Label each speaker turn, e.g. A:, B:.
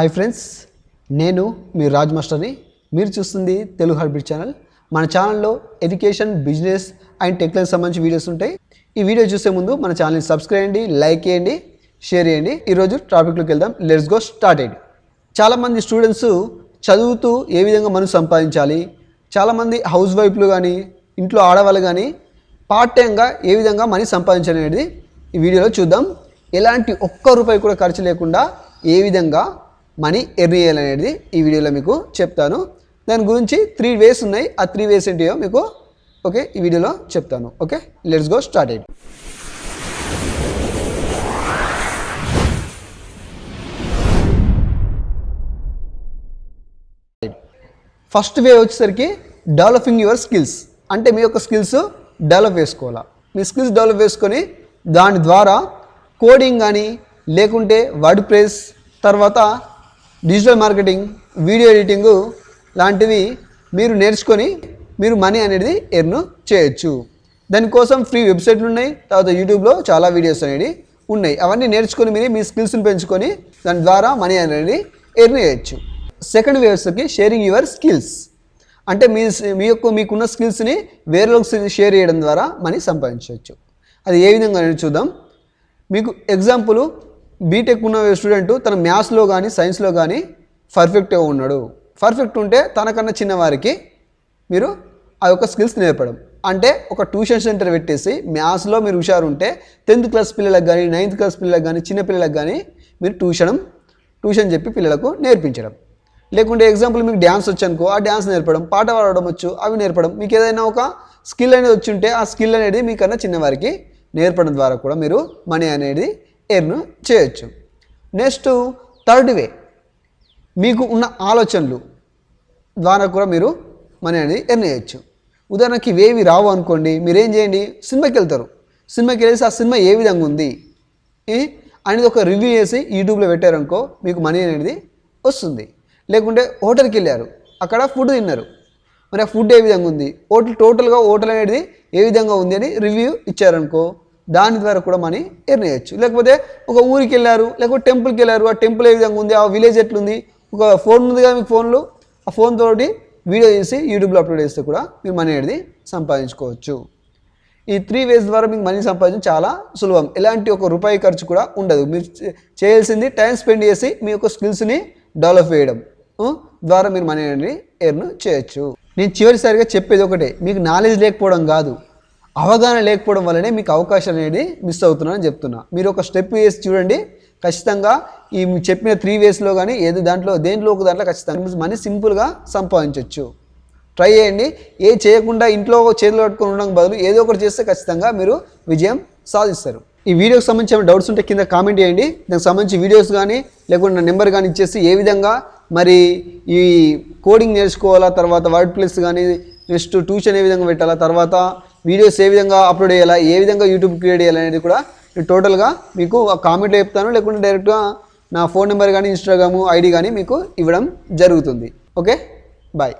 A: Hi friends నేను మీ రాజ్ మాస్టర్ని. మీరు చూస్తుంది తెలుగు హార్బిట్ ఛానల్. మన ఛానల్లో ఎడ్యుకేషన్ బిజినెస్ అండ్ టెక్నాలజీ సంబంధించి వీడియోస్ ఉంటాయి. ఈ వీడియో చూసే ముందు మన ఛానల్ని సబ్స్క్రైబ్ చేయండి లైక్ చేయండి షేర్ చేయండి. ఈరోజు టాపిక్లోకి వెళ్దాం. లెట్స్ గో స్టార్ట్ స్టార్టెడ్ చాలామంది స్టూడెంట్స్ చదువుతూ ఏ విధంగా మనం సంపాదించాలి చాలామంది హౌస్ వైఫ్లు కానీ ఇంట్లో ఆడవాళ్ళు కానీ పార్ట్ టైంగా ఏ విధంగా మనీ సంపాదించాలి అనేది ఈ వీడియోలో చూద్దాం. ఎలాంటి ఒక్క రూపాయి కూడా ఖర్చు లేకుండా ఏ విధంగా మనీ ఎర్న్ చేయాలనేది ఈ వీడియోలో మీకు చెప్తాను. దాని గురించి త్రీ వేస్ ఉన్నాయి. ఆ త్రీ వేస్ ఏంటియో మీకు ఓకే ఈ వీడియోలో చెప్తాను. ఓకే లెట్స్ గో స్టార్ట్ అయ్యి ఫస్ట్ వే వచ్చేసరికి డెవలపింగ్ యువర్ స్కిల్స్ అంటే మీ యొక్క స్కిల్స్ డెవలప్ చేసుకోవాలా? మీ స్కిల్స్ డెవలప్ చేసుకొని దాని ద్వారా కోడింగ్ కానీ లేకుంటే వర్డ్ ప్రెస్ తర్వాత డిజిటల్ మార్కెటింగ్ వీడియో ఎడిటింగ్ లాంటివి మీరు నేర్చుకొని మీరు మనీ అనేది ఎర్న్ చేయొచ్చు. దానికోసం ఫ్రీ వెబ్సైట్లు ఉన్నాయి. తర్వాత యూట్యూబ్లో చాలా వీడియోస్ అనేవి ఉన్నాయి. అవన్నీ నేర్చుకొని మీరు మీ స్కిల్స్ని పెంచుకొని దాని ద్వారా మనీ అనేది ఎర్న్ చేయొచ్చు. సెకండ్ వేవ్స్కి షేరింగ్ యువర్ స్కిల్స్. అంటే మీ మీ యొక్క మీకున్న స్కిల్స్ని వేరేలోకి షేర్ చేయడం ద్వారా మనీ సంపాదించవచ్చు. అది ఏ విధంగా చూద్దాం. మీకు ఎగ్జాంపుల్ బీటెక్ ఉన్న స్టూడెంట్ తన మ్యాథ్స్లో కానీ సైన్స్లో కానీ పర్ఫెక్ట్గా ఉన్నాడు. పర్ఫెక్ట్ ఉంటే తనకన్నా చిన్నవారికి మీరు ఆ యొక్క స్కిల్స్ నేర్పడం. అంటే ఒక ట్యూషన్ సెంటర్ పెట్టేసి మ్యాథ్స్లో మీరు హుషారుంటే టెన్త్ క్లాస్ పిల్లలకు కానీ నైన్త్ క్లాస్ పిల్లలకు కానీ చిన్న పిల్లలకు కానీ మీరు ట్యూషన్ ట్యూషన్ చెప్పి పిల్లలకు నేర్పించడం. లేకుంటే ఎగ్జాంపుల్ మీకు డ్యాన్స్ వచ్చనుకో ఆ డ్యాన్స్ నేర్పడం పాట పాడడం వచ్చు అవి నేర్పడం మీకు ఏదైనా ఒక స్కిల్ అనేది వచ్చి ఉంటే ఆ స్కిల్ అనేది మీకన్నా చిన్నవారికి నేర్పడం ద్వారా కూడా మీరు మనీ అనేది ఎర్న్ చేయొచ్చు. నెక్స్ట్ థర్డ్ వే మీకు ఉన్న ఆలోచనలు ద్వారా కూడా మీరు మనీ అనేది ఎర్న్ చేయొచ్చు. ఉదాహరణకి ఇవేవి రావు అనుకోండి మీరేం చేయండి? సినిమాకి వెళ్తారు. సినిమాకి వెళ్ళేసి ఆ సినిమా ఏ విధంగా ఉంది? అనేది ఒక రివ్యూ చేసి యూట్యూబ్లో పెట్టారనుకో మీకు మనీ అనేది వస్తుంది. లేకుంటే హోటల్కి వెళ్ళారు. అక్కడ ఫుడ్ తిన్నారు. మరి ఆ ఫుడ్ ఏ విధంగా ఉంది? హోటల్ టోటల్గా హోటల్ అనేది ఏ విధంగా ఉంది అని రివ్యూ ఇచ్చారనుకో దాని ద్వారా కూడా మనీ ఎర్న్ చేయొచ్చు. లేకపోతే ఒక ఊరికి వెళ్ళారు లేకపోతే టెంపుల్కి వెళ్ళారు ఆ టెంపుల్ ఏ విధంగా ఉంది ఆ విలేజ్ ఎట్లుంది ఒక ఫోన్ ఉంది కదా మీకు ఫోన్లో ఆ ఫోన్ తోటి వీడియో చేసి యూట్యూబ్లో అప్లోడ్ చేస్తే కూడా మీరు మనీ అనేది సంపాదించుకోవచ్చు. ఈ త్రీ వేస్ ద్వారా మీకు మనీ సంపాదించడం చాలా సులభం. ఎలాంటి ఒక రూపాయి ఖర్చు కూడా ఉండదు. మీరు చేయాల్సింది టైం స్పెండ్ చేసి మీ యొక్క స్కిల్స్ని డెవలప్ చేయడం ద్వారా మీరు మనీ అనేది ఎర్న్ చేయొచ్చు. నేను చివరిసారిగా చెప్పేది ఒకటే మీకు నాలెడ్జ్ లేకపోవడం కాదు. అవగాహన లేకపోవడం వల్లనే మీకు అవకాశం అనేది మిస్ అవుతున్నానని చెప్తున్నా. మీరు ఒక స్టెప్ వేసి చూడండి. ఖచ్చితంగా ఈ చెప్పిన త్రీ వేస్లో కానీ ఏదో దాంట్లో దేంట్లో ఒక దాంట్లో ఖచ్చితంగా మనీ సింపుల్గా సంపాదించవచ్చు ట్రై చేయండి. ఏ చేయకుండా ఇంట్లో చేతులు పట్టుకొని ఉండడం బదులు ఏదో ఒకటి చేస్తే ఖచ్చితంగా మీరు విజయం సాధిస్తారు. ఈ వీడియోకి సంబంధించి ఏమైనా డౌట్స్ ఉంటే కింద కామెంట్ చేయండి. దానికి సంబంధించి వీడియోస్ కానీ లేకుంటే నా నెంబర్ కానీ ఇచ్చేసి ఏ విధంగా మరి ఈ కోడింగ్ నేర్చుకోవాలా తర్వాత వర్డ్ ప్లేస్ కానీ నెక్స్ట్ ట్యూషన్ ఏ విధంగా పెట్టాలా తర్వాత వీడియోస్ ఏ విధంగా అప్లోడ్ చేయాలా ఏ విధంగా యూట్యూబ్ క్రియేట్ చేయాలనేది కూడా నేను టోటల్గా మీకు ఆ కామెంట్లో చెప్తాను. లేకుంటే డైరెక్ట్గా నా ఫోన్ నెంబర్ కానీ ఇన్స్టాగ్రాము ఐడి కానీ మీకు ఇవ్వడం జరుగుతుంది. Okay bye